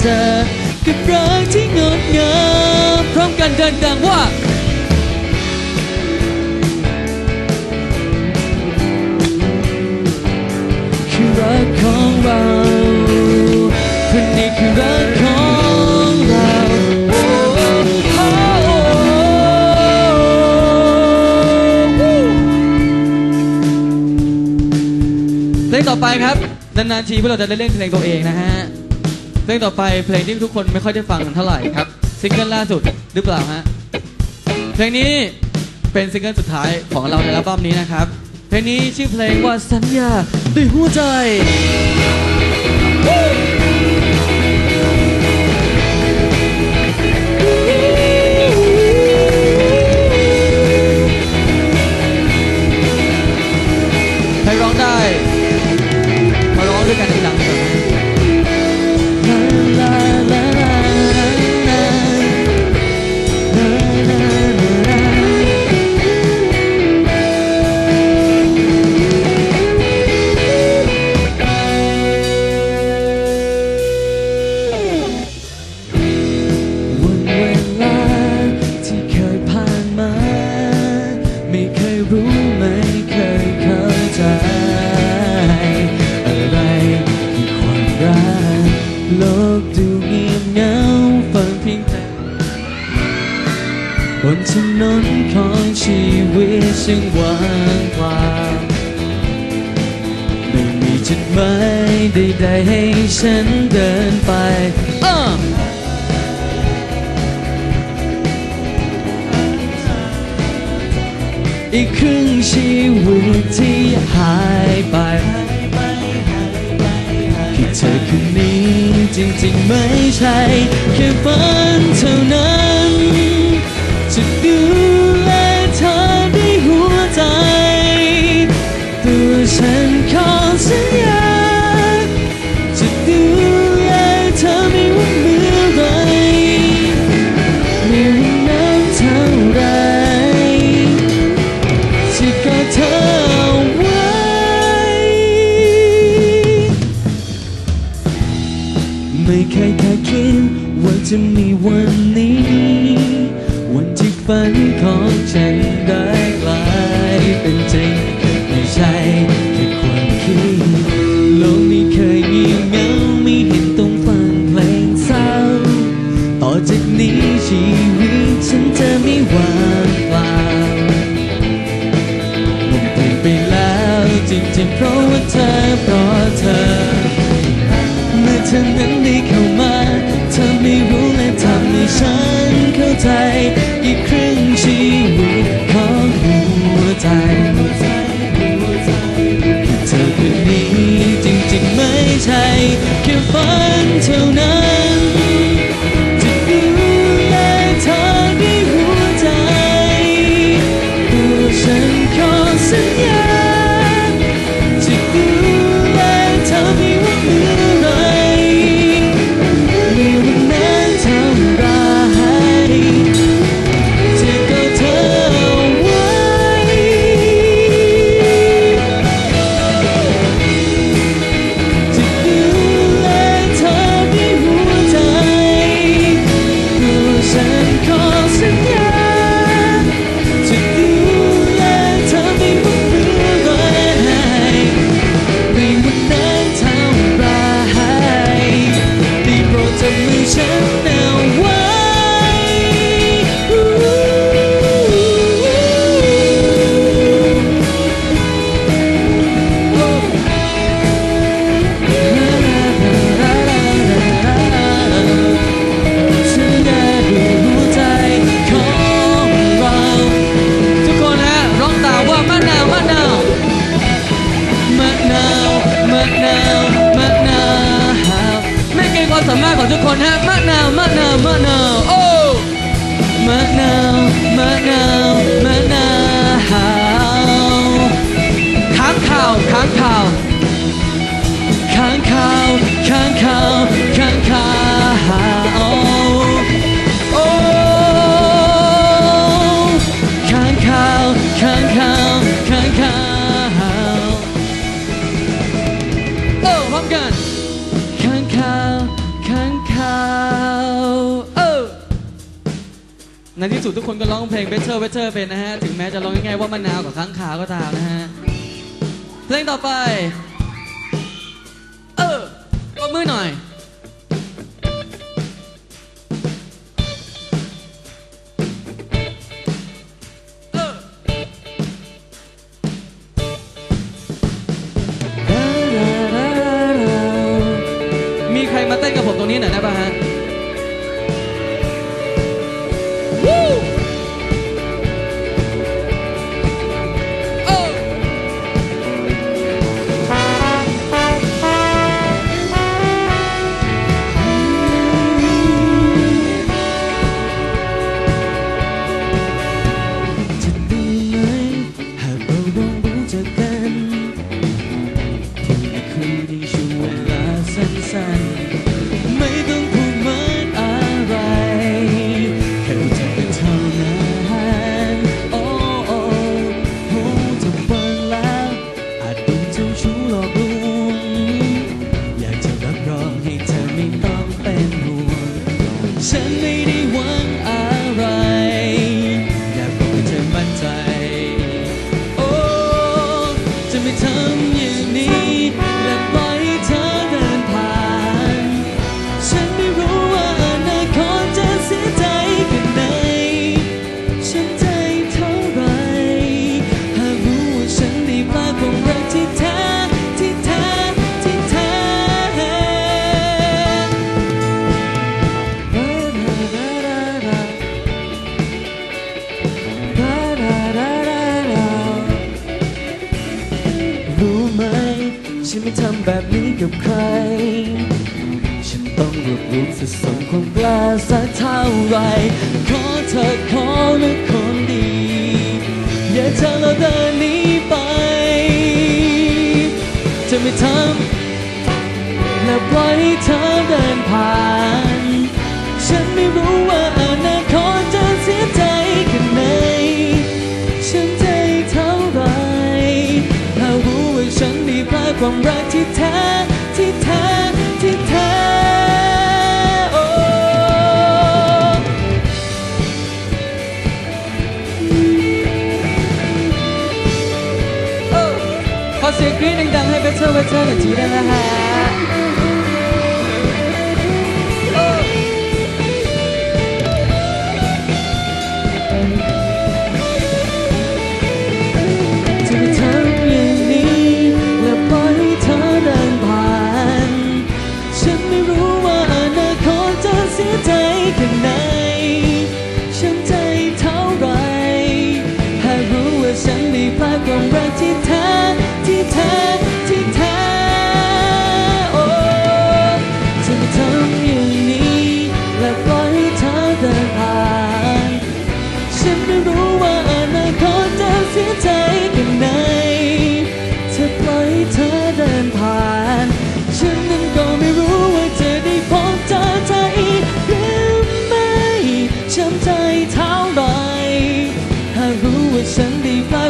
เจอกับรักที่งดงามพร้อมกันเดินดังว่าคือรักของเราคนนี้คือรักของเราเพลงต่อไปครับนานๆทีพวกเราจะได้เล่นเพลงตัวเองนะฮะ เพลงต่อไปเพลงที่ทุกคนไม่ค่อยได้ฟังกันเท่าไหร่ครับซิงเกิลล่าสุดหรือเปล่าฮะเพลงนี้เป็นซิงเกิลสุดท้ายของเราในอัลบั้มนี้นะครับ เพลงนี้ชื่อเพลงว่าสัญญาด้วยหัวใจ บนถนนของชีวิตช่างว่างเปล่าไม่มีจุดหมายใดๆให้ฉันเดินไปอ้ออีกครึ่งชีวิตที่หายไปแค่เธอคนนี้จริงๆไม่ใช่ แค่ฝันเท่านั้น ว่าจะมีวันนี้ วันที่ฝันของฉันได้กลายเป็นจริง แค่ฝันเท่านั้น ไม่เกรงความสามารถของทุกคนฮะมะนาวมะนาวมะนาวโอ้มะนาวมะนาวมะนาว ในที่สุดทุกคนก็ร้องเพลง Better Better เป็นนะฮะ ถึงแม้จะร้องง่ายๆว่ามะนาวกับค้างคาวก็ตามนะฮะ เพลงต่อไป เออปรบมือหน่อย มีใครมาเต้นกับผมตรงนี้หน่อยได้ป่ะฮะ ไม่ทำแบบนี้กับใคร ฉันต้องรวบรวมสะสมความกล้าสักเท่าไร ขอเธอขอนะคนดี อย่าเธอเราเดินหนีไป จะไม่ทำและปล่อยให้เธอเดินผ่าน สียงกรี๊ดดังๆให้เบเทอร์เบเทอร์หน่อยทีได้ไหมฮะ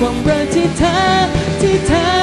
ความรักที่เธอที่เธอ